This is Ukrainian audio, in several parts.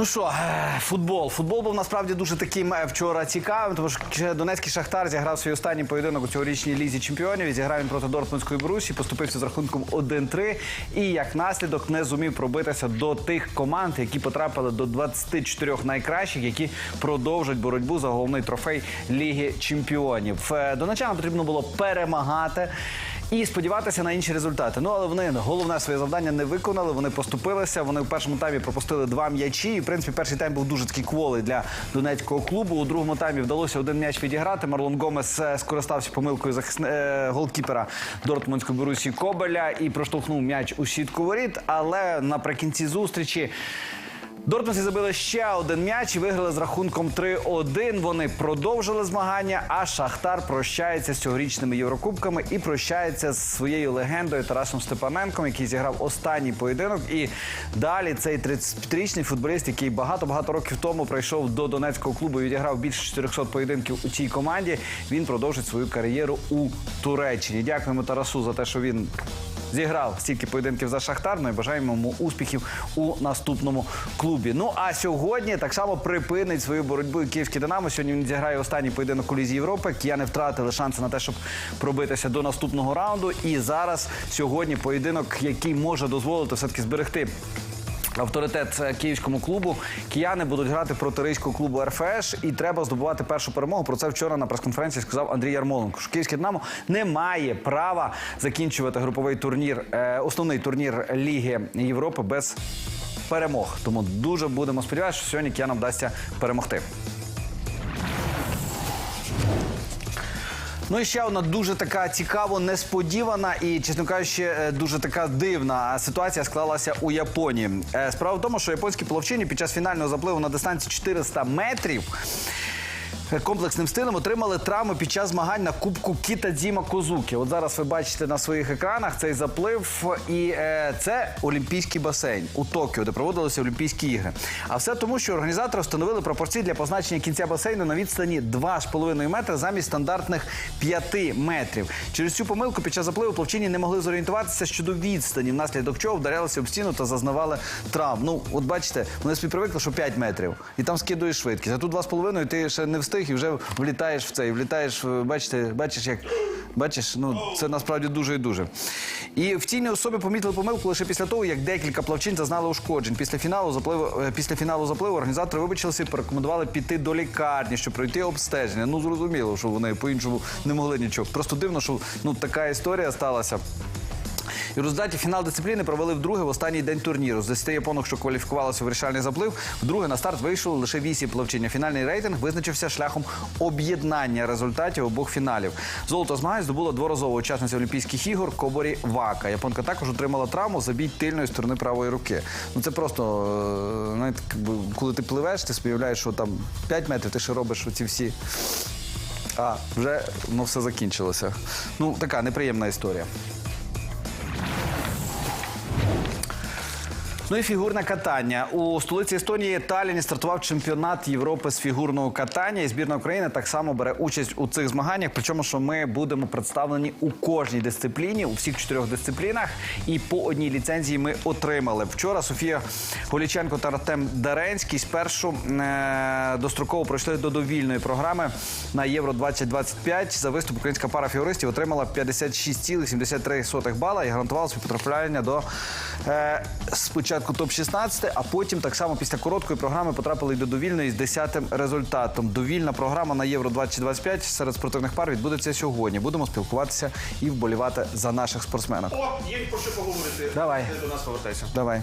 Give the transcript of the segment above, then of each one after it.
Ну що, е, футбол. Футбол був насправді дуже таким е, вчора цікавим, тому що Донецький Шахтар зіграв свій останній поєдинок у цьогорічній лізі чемпіонів. Зіграв він проти Дортмундської Брусі, поступився з рахунком 1-3 і як наслідок не зумів пробитися до тих команд, які потрапили до 24 найкращих, які продовжать боротьбу за головний трофей Ліги Чемпіонів. Е, Донечанам потрібно було перемагати. І сподіватися на інші результати. Ну але вони головне своє завдання не виконали. Вони поступилися. Вони в першому таймі пропустили два м'ячі. І в принципі, перший тайм був дуже такий кволий для донецького клубу. У другому таймі вдалося один м'яч відіграти. Марлон Гомес е, скористався помилкою захисне е, голкіпера Дортмундської Борусі Кобеля і проштовхнув м'яч у сітку воріт. Але наприкінці зустрічі. Дортмундці забили ще один м'яч і виграли з рахунком 3-1. Вони продовжили змагання. А Шахтар прощається з цьогорічними єврокубками і прощається з своєю легендою Тарасом Степаненком, який зіграв останній поєдинок. І далі цей 35-річний футболіст, який багато багато років тому прийшов до донецького клубу і відіграв більше 400 поєдинків у цій команді. Він продовжить свою кар'єру у Туреччині. Дякуємо Тарасу за те, що він зіграв стільки поєдинків за Шахтар. Ну і бажаємо йому успіхів у наступному клубі. Ну а сьогодні так само припинить свою боротьбу київський Динамо. Сьогодні він зіграє останній поєдинок у Лізі Європи. Кияни втратили шанси на те, щоб пробитися до наступного раунду. І зараз сьогодні поєдинок, який може дозволити все таки зберегти. Авторитет е, київському клубу кияни будуть грати проти ризького клубу РФШ і треба здобувати першу перемогу. Про це вчора на прес-конференції сказав Андрій Ярмоленко. Що київське Динамо не має права закінчувати груповий турнір, е, основний турнір Ліги Європи без перемог. Тому дуже будемо сподіватися, що сьогодні киянам вдасться перемогти. Ну і ще одна дуже така цікаво несподівана і, чесно кажучи, е, дуже така дивна ситуація склалася у Японії. Е, Справа в тому, що японські плавчині під час фінального запливу на дистанції 400 метрів. Комплексним стилем отримали травми під час змагань на Кубку Кітадзіма Козуки. От зараз ви бачите на своїх екранах цей заплив, і е, це Олімпійський басейн у Токіо, де проводилися Олімпійські ігри. А все тому, що організатори встановили пропорції для позначення кінця басейну на відстані 2,5 метри замість стандартних 5 метрів. Через цю помилку під час запливу плавчині не могли зорієнтуватися щодо відстані, внаслідок чого вдарялися об стіну та зазнавали травм. Ну, от бачите, вони собі привикли, що 5 метрів, і там скидуєш швидкість. А тут 2,5, і ти ще не встиг і вже влітаєш в цей, влітаєш, бачите, бачиш, як. Бачиш, ну це насправді дуже і дуже. І в цій особі помітили помилку лише після того, як декілька плавчин зазнали ушкоджень. Після фіналу запливу е, після фіналу запливу організатори вибачилися і порекомендували піти до лікарні, щоб пройти обстеження. Ну зрозуміло, що вони по-іншому не могли нічого. Просто дивно, що ну така історія сталася. І в результаті фінал дисципліни провели вдруге в останній день турніру. З 10 японок, що кваліфікувалися в вирішальний заплив, вдруге на старт вийшло лише 8 плавчиня. Фінальний рейтинг визначився шляхом об'єднання результатів обох фіналів. Золото змагань здобула дворазова учасниця Олімпійських ігор Коборі Вака. Японка також отримала травму забій тильної сторони правої руки. Ну це просто е, знаєте, коли ти пливеш, ти співляєш, що там 5 метрів, ти ще робиш оці всі. А вже ну, все закінчилося. Ну, така неприємна історія. Ну і фігурне катання у столиці Естонії Талліні стартував чемпіонат Європи з фігурного катання. І збірна України так само бере участь у цих змаганнях. Причому, що ми будемо представлені у кожній дисципліні, у всіх чотирьох дисциплінах. І по одній ліцензії ми отримали. Вчора Софія Голіченко та Артем Даренський спершу е- достроково пройшли до довільної програми на Євро 2025. За виступ українська пара фігуристів отримала 56,73 бала і гарантувала собі потрапляння до е, спочатку топ-16, а потім так само після короткої програми потрапили й до довільної з 10-тим результатом. Довільна програма на Євро 2025 серед спортивних пар відбудеться сьогодні. Будемо спілкуватися і вболівати за наших спортсменок. О, є про що поговорити. Давай. Ти до нас повертайся. Давай.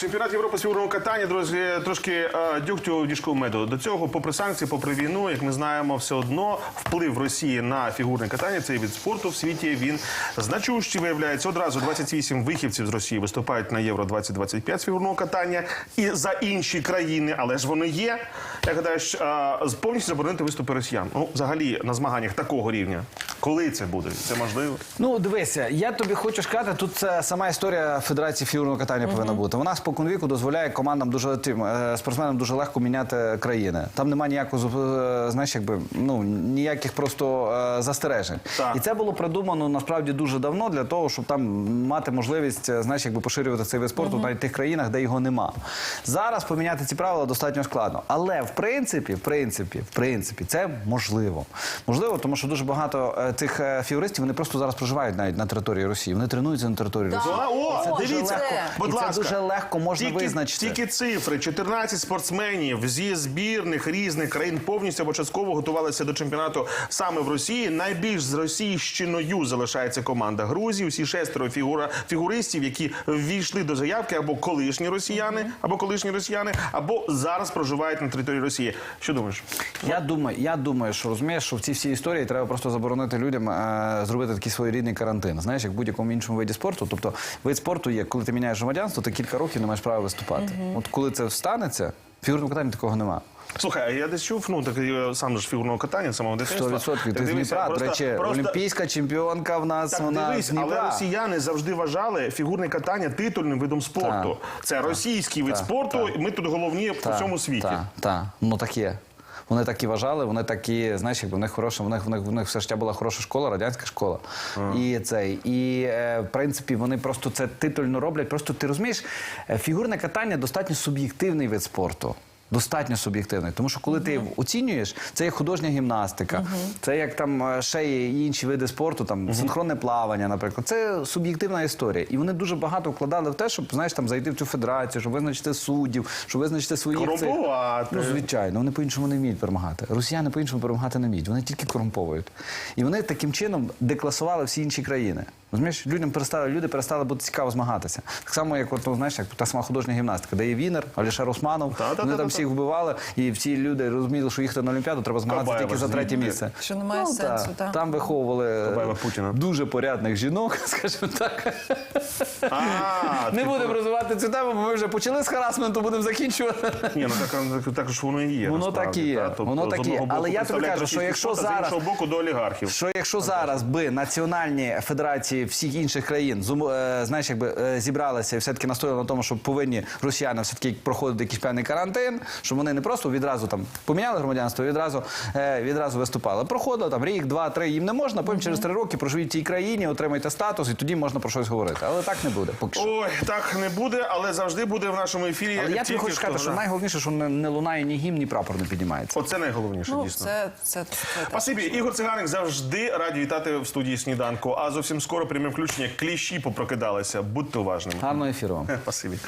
Чемпіонат Європи з фігурного катання, друзі, трошки е, дюгтю в діжку меду. До цього, попри санкції, попри війну, як ми знаємо, все одно вплив Росії на фігурне катання, цей від спорту в світі він значущий виявляється. Одразу 28 вихівців з Росії виступають на Євро 2025 з фігурного катання і за інші країни, але ж вони є. Я гадаю, що е, повністю заборонити виступи росіян. Ну, взагалі на змаганнях такого рівня. Коли це буде? Це можливо? Ну, дивися, я тобі хочу сказати, тут це сама історія Федерації фігурного катання повинна бути. Вона споконвіку дозволяє командам дуже тим, е, спортсменам дуже легко міняти країни. Там немає ніякого е, знаєш, якби ну ніяких просто е, застережень. Так. І це було придумано насправді дуже давно для того, щоб там мати можливість, знаєш, якби поширювати цей вид спорту навіть в тих країнах, де його нема. Зараз поміняти ці правила достатньо складно. Але в принципі, в принципі, в принципі, це можливо. Можливо, тому що дуже багато цих фігуристів вони просто зараз проживають навіть на території Росії. Вони тренуються на території Росії. О, це дуже дивіться, легко. будь І це ласка. дуже легко можна тільки, визначити. Тільки цифри: 14 спортсменів зі збірних різних країн повністю або частково готувалися до чемпіонату саме в Росії. Найбільш з Російщиною залишається команда Грузії. Усі шестеро фігура фігуристів, які ввійшли до заявки або колишні росіяни, або колишні росіяни, або зараз проживають на території Росії. Що думаєш? Я думаю, я думаю, що розумієш, що в цій всій історії треба просто заборонити людям е, зробити такий своєрідний карантин. Знаєш, як в будь-якому іншому виді спорту. Тобто, вид спорту є, коли ти міняєш громадянство, ти кілька років не маєш право виступати. От коли це станеться, в фігурному катанні такого немає. Слухай, а я десь чув, ну так я сам же ж фігурного катання, самого дитинства. 100% ти Так з Дніпра. До речі, просто- олімпійська чемпіонка в нас Так, вона дивись, з Дніпра. але росіяни завжди вважали фігурне катання титульним видом спорту. Це російський вид Так, спорту, і ми тут головні по Та, всьому світі. Так, та. ну так є. Вони так і вважали, вони такі, знаєш, якби в них хороша, в них, в них, в них все життя була хороша школа, радянська школа. І цей. І е, в принципі вони просто це титульно роблять. Просто ти розумієш, е, фігурне катання достатньо суб'єктивний вид спорту. Достатньо суб'єктивний, тому що коли ти оцінюєш, це як художня гімнастика, це як там е, ще є інші види спорту, там синхронне плавання, наприклад. Це суб'єктивна історія. І вони дуже багато вкладали в те, щоб знаєш там зайти в цю федерацію, щоб визначити суддів, щоб визначити своїх цих- Ну, звичайно, вони по-іншому не вміють перемагати. Росіяни по-іншому перемагати не вміють. Вони тільки корумповують. І вони таким чином декласували всі інші країни. Розумієш, людям перестали, люди перестали бути цікаво змагатися. Так само, як от, ну, знаєш, як та сама художня гімнастика, де є Вінер, Алішер Османов. Вони там всіх вбивали, і всі люди розуміли, що їхати на Олімпіаду треба змагатися Кабаєва тільки за третє звідти. місце. Що немає та. сенсу, та. Там виховували Кабаєва Путіна. дуже порядних жінок, скажімо так. А, Не типу, будемо розвивати цю тему, бо ми вже почали з харасменту, будемо закінчувати. Ні, ну так, так, так ж воно і є. Воно насправді, так і є, та. Тобто, воно з так і одного є. боку Але я тобі представляють кажу, що якщо спорт, зараз- з іншого боку до олігархів. Що якщо зараз би національні федерації всіх інших країн зум- е, знаєш, якби е, зібралися і все-таки настояли на тому, що повинні росіяни все-таки проходити якийсь певний карантин, щоб вони не просто відразу там поміняли громадянство, відразу, е, відразу виступали. Проходили там рік, два, три, їм не можна, потім через три роки проживіть в тій країні, отримайте статус, і тоді можна про щось говорити. Але так не буде. Поки що. Ой, так не буде, але завжди буде в нашому ефірі. Але я тобі тільки хочу сказати, що найголовніше, що не, не лунає ні гімн, ні прапор не піднімається. Оце найголовніше, Ну, дійсно. це, це, це, це Спасибі, Ігор Циганик завжди раді вітати в студії сніданку. А зовсім скоро пряме включення кліщі попрокидалися. Будьте уважними. Гарного ефіру вам. Спасибі.